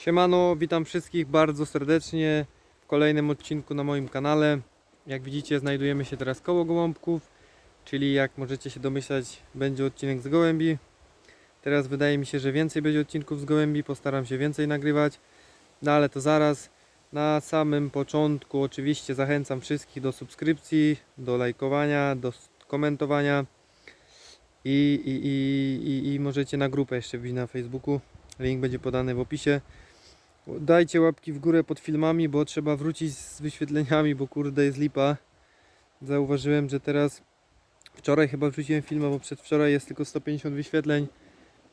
Siemano, witam wszystkich bardzo serdecznie w kolejnym odcinku na moim kanale. Jak widzicie, znajdujemy się teraz koło gołąbków, czyli jak możecie się domyślać, będzie odcinek z gołębi. Teraz wydaje mi się, że więcej będzie odcinków z gołębi, postaram się więcej nagrywać, no ale to zaraz. Na samym początku oczywiście zachęcam wszystkich do subskrypcji, do lajkowania, do komentowania i, i, i, i, i możecie na grupę jeszcze wbić na Facebooku. Link będzie podany w opisie. Dajcie łapki w górę pod filmami, bo trzeba wrócić z wyświetleniami, bo kurde jest lipa. Zauważyłem, że teraz wczoraj chyba wrzuciłem film, bo przedwczoraj jest tylko 150 wyświetleń,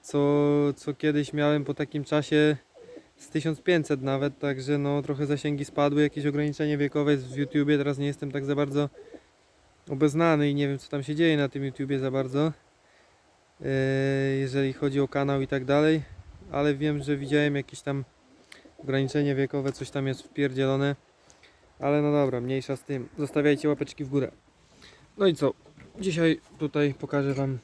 co, co kiedyś miałem po takim czasie z 1500 nawet, także no trochę zasięgi spadły, jakieś ograniczenie wiekowe jest w YouTubie, teraz nie jestem tak za bardzo obeznany i nie wiem co tam się dzieje na tym YouTubie za bardzo, Eee, jeżeli chodzi o kanał i tak dalej, ale wiem, że widziałem jakieś tam ograniczenie wiekowe, coś tam jest wpierdzielone. Ale no dobra, mniejsza z tym. Zostawiajcie łapeczki w górę. No i co? Dzisiaj tutaj pokażę Wam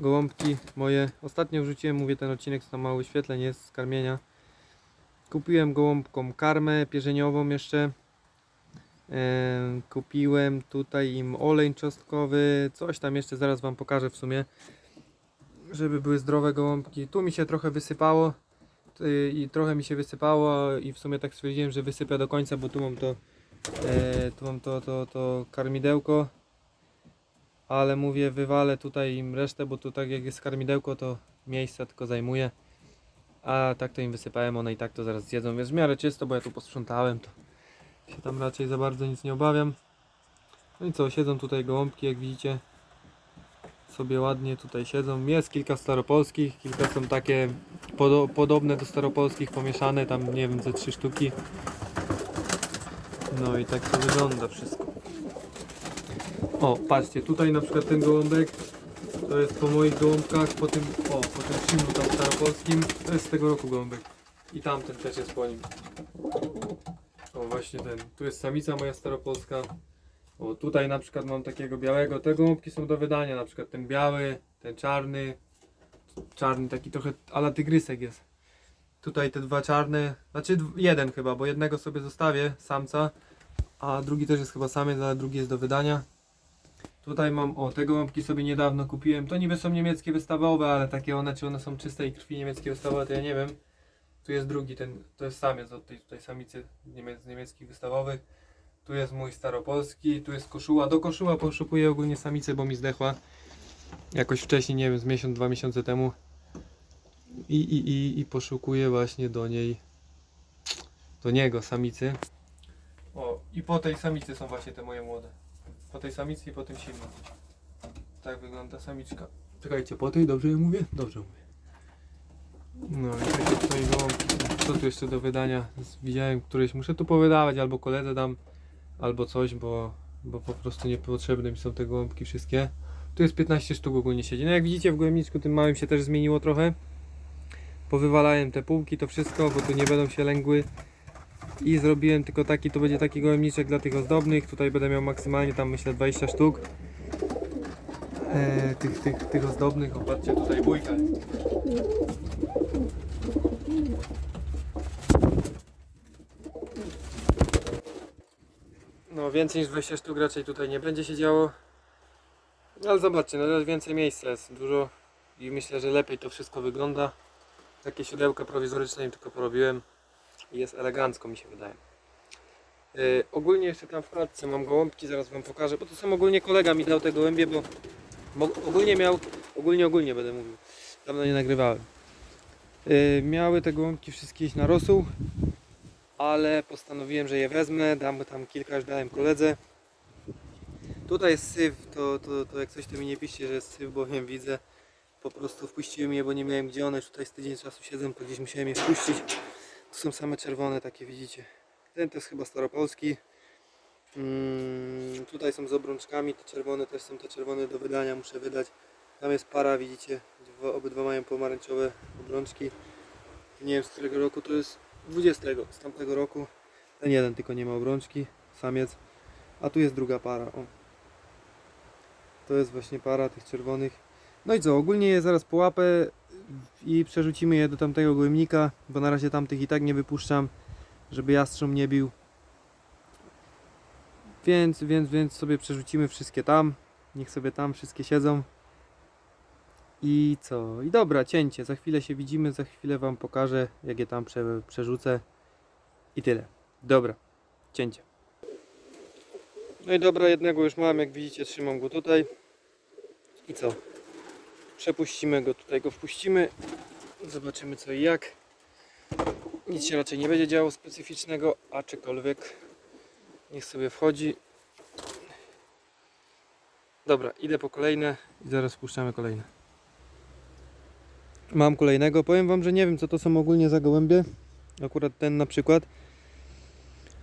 gołąbki moje. Ostatnio wrzuciłem, mówię, ten odcinek, co tam mało wyświetleń jest z karmienia. Kupiłem gołąbkom karmę pierzeniową jeszcze. Em, Kupiłem tutaj im olej czosnkowy, coś tam jeszcze zaraz Wam pokażę w sumie, żeby były zdrowe gołąbki. Tu mi się trochę wysypało, i trochę mi się wysypało i w sumie tak stwierdziłem, że wysypię do końca, bo tu mam to e, tu mam to, to, to karmidełko. Ale mówię wywalę tutaj im resztę, bo tu tak jak jest karmidełko to miejsca tylko zajmuje a tak to im wysypałem, one i tak to zaraz zjedzą, więc w miarę czysto, bo ja tu posprzątałem to się tam raczej za bardzo nic nie obawiam. No i co, siedzą tutaj gołąbki jak widzicie sobie ładnie tutaj siedzą. Jest kilka staropolskich, kilka są takie podo podobne do staropolskich, pomieszane, tam nie wiem, ze trzy sztuki. No i tak to wygląda wszystko. O, patrzcie, tutaj na przykład ten gołąbek, to jest po moich gołąbkach, po tym, o, po tym szymlu tam staropolskim, to jest z tego roku gołąbek. I tamten też jest po nim. O, właśnie ten, tu jest samica moja staropolska. O, tutaj na przykład mam takiego białego. Te gołąbki są do wydania, na przykład ten biały, ten czarny. Czarny taki trochę ala tygrysek jest. Tutaj te dwa czarne, znaczy jeden chyba, bo jednego sobie zostawię, samca, a drugi też jest chyba samiec, ale drugi jest do wydania. Tutaj mam, o, te gołąbki sobie niedawno kupiłem. To niby są niemieckie wystawowe, ale takie one, czy one są czystej krwi niemieckie wystawowe, to ja nie wiem. Tu jest drugi, ten, to jest samiec od tej tutaj samicy niemiec, niemieckich wystawowych. Tu jest mój staropolski, tu jest koszuła. Do koszuła poszukuję ogólnie samicy, bo mi zdechła. Jakoś wcześniej, nie wiem, z miesiąc, dwa miesiące temu. I, i, i, i poszukuję właśnie do niej, do niego samicy. O, i po tej samicy są właśnie te moje młode. Po tej samicy i po tym silnym. Tak wygląda samiczka. Czekajcie, po tej dobrze mówię? Dobrze mówię. No i takie tutaj gołąbki. Co tu jeszcze do wydania? Widziałem któreś, muszę tu powydawać, albo koledze dam, albo coś, bo, bo po prostu niepotrzebne mi są te gołąbki wszystkie. Tu jest 15 sztuk ogólnie siedzi. No jak widzicie w gołębniczku tym małym się też zmieniło trochę. Powywalałem te półki, to wszystko, bo tu nie będą się lęgły. I zrobiłem tylko taki, to będzie taki gołębniczek dla tych ozdobnych. Tutaj będę miał maksymalnie tam myślę 20 sztuk. E, tych, tych, tych ozdobnych, popatrzcie tutaj bójka. Więcej niż 20 sztuk raczej tutaj nie będzie się działo. No, ale zobaczcie, no więcej miejsca jest dużo i myślę, że lepiej to wszystko wygląda. Takie siodełka prowizoryczne im tylko porobiłem i jest elegancko mi się wydaje. Yy, ogólnie jeszcze tam w klatce mam gołąbki, zaraz wam pokażę, bo to sam ogólnie kolega mi dał te gołębie, bo, bo ogólnie miał, ogólnie ogólnie będę mówił, dawno nie nagrywałem. Yy, miały te gołąbki wszystkie iść na rosół, ale postanowiłem, że je wezmę, dam tam kilka, już dałem koledze. Tutaj jest syf, to, to, to jak coś to mi nie piszcie, że jest syf, bowiem widzę. Po prostu wpuściłem je, bo nie miałem gdzie one, tutaj z tydzień czasu siedzę, to gdzieś musiałem je wpuścić. Tu są same czerwone, takie widzicie. Ten to jest chyba staropolski. Mm, tutaj są z obrączkami, te czerwone też są te czerwone do wydania, muszę wydać. Tam jest para, widzicie, Dwa, obydwa mają pomarańczowe obrączki. Nie wiem z którego roku to jest, 20 z tamtego roku. Ten jeden tylko nie ma obrączki, samiec. A tu jest druga para, o. To jest właśnie para tych czerwonych. No i co, ogólnie je zaraz połapę. i przerzucimy je do tamtego gołębnika, bo na razie tamtych i tak nie wypuszczam, żeby jastrząb nie bił. Więc, więc, więc sobie przerzucimy wszystkie tam. Niech sobie tam wszystkie siedzą. I co? I dobra, cięcie. Za chwilę się widzimy, za chwilę Wam pokażę, jak je tam prze, przerzucę. I tyle. Dobra, cięcie. No i dobra, jednego już mam, jak widzicie, trzymam go tutaj. I co? Przepuścimy go, tutaj go wpuścimy. Zobaczymy co i jak. Nic się raczej nie będzie działo specyficznego, aczkolwiek niech sobie wchodzi. Dobra, idę po kolejne i zaraz wpuszczamy kolejne. Mam kolejnego. Powiem Wam, że nie wiem co to są ogólnie za gołębie. Akurat ten na przykład.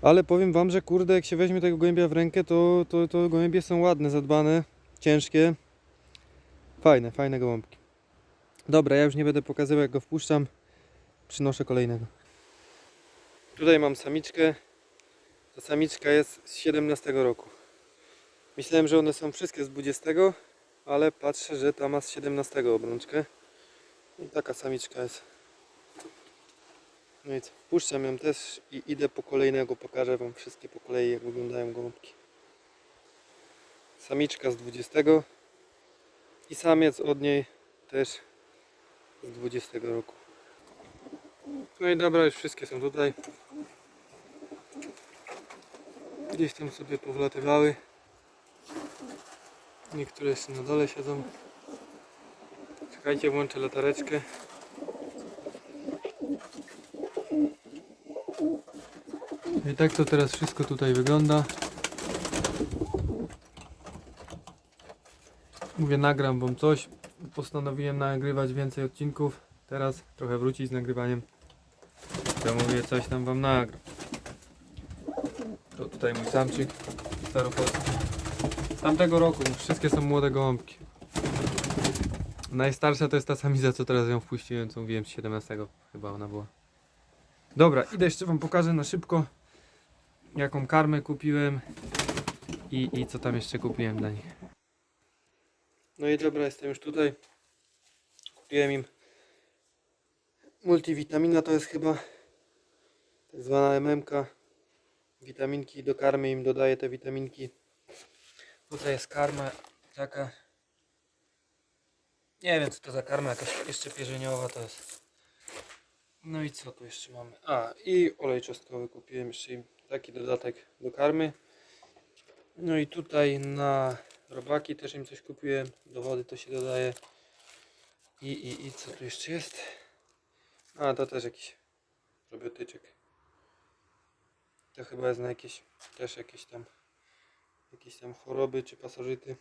Ale powiem Wam, że kurde, jak się weźmie tego gołębia w rękę, to, to, to gołębie są ładne, zadbane, ciężkie. Fajne, fajne gołąbki. Dobra, ja już nie będę pokazywał jak go wpuszczam. Przynoszę kolejnego. Tutaj mam samiczkę. Ta samiczka jest z 17 roku. Myślałem, że one są wszystkie z 20, ale patrzę, że ta ma z 17 obrączkę. I taka samiczka jest. No i co, wpuszczam ją też i idę po kolejnego, pokażę wam wszystkie po kolei jak wyglądają gołąbki. Samiczka z 20 i samiec od niej też z 20 roku. No i dobra, już wszystkie są tutaj. Gdzieś tam sobie powlatywały. Niektóre jeszcze na dole siedzą. Czekajcie, włączę latareczkę. I tak to teraz wszystko tutaj wygląda. Mówię, nagram wam coś. Postanowiłem nagrywać więcej odcinków. Teraz trochę wrócić z nagrywaniem. To mówię, coś tam wam nagram. To tutaj mój samczyk staropolski. Z tamtego roku, wszystkie są młode gołąbki. Najstarsza to jest ta samica, co teraz ją wpuściłem, co mówiłem z 17 chyba ona była. Dobra, idę jeszcze wam pokażę na szybko jaką karmę kupiłem i, i co tam jeszcze kupiłem dla nich. No i dobra, jestem już tutaj. Kupiłem im multivitamina, to jest chyba tak zwana MMK. Witaminki do karmy im dodaję te witaminki. Tutaj jest karma taka. Nie wiem co to za karma, jakaś jeszcze pierzeniowa to jest. No i co tu jeszcze mamy? A, i olej czosnkowy kupiłem jeszcze taki dodatek do karmy. No i tutaj na robaki też im coś kupiłem. Do wody to się dodaje. I, i, i co tu jeszcze jest? A, to też jakiś probiotyczek. To chyba jest na jakieś, też jakieś tam, jakieś tam choroby czy pasożyty.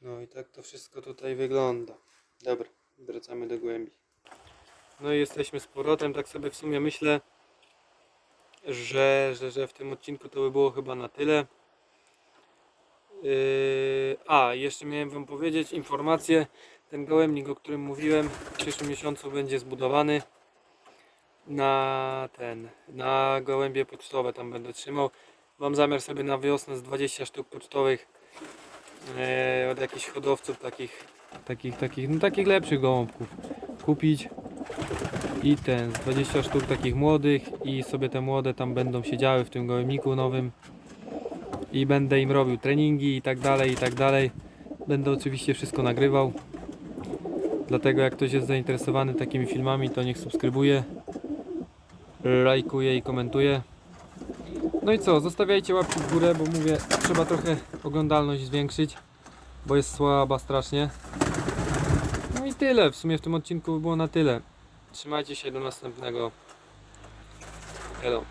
No i tak to wszystko tutaj wygląda. Dobra, wracamy do głębi. No i jesteśmy z powrotem, tak sobie w sumie myślę, że, że, że w tym odcinku to by było chyba na tyle. Yy, a, jeszcze miałem Wam powiedzieć informację. Ten gołębnik, o którym mówiłem, w przyszłym miesiącu będzie zbudowany na ten, na gołębie pocztowe tam będę trzymał. Mam zamiar sobie na wiosnę z 20 sztuk pocztowych yy, od jakichś hodowców takich, takich, takich, no takich lepszych gołąbków kupić i ten, z 20 sztuk takich młodych i sobie te młode tam będą siedziały w tym gołębniku nowym i będę im robił treningi i tak dalej, i tak dalej. Będę oczywiście wszystko nagrywał. Dlatego jak ktoś jest zainteresowany takimi filmami, to niech subskrybuje, lajkuje i komentuje. No i co, zostawiajcie łapki w górę, bo mówię, trzeba trochę oglądalność zwiększyć, bo jest słaba strasznie. No i tyle, w sumie w tym odcinku by było na tyle. Trzymajcie się do następnego. Hello.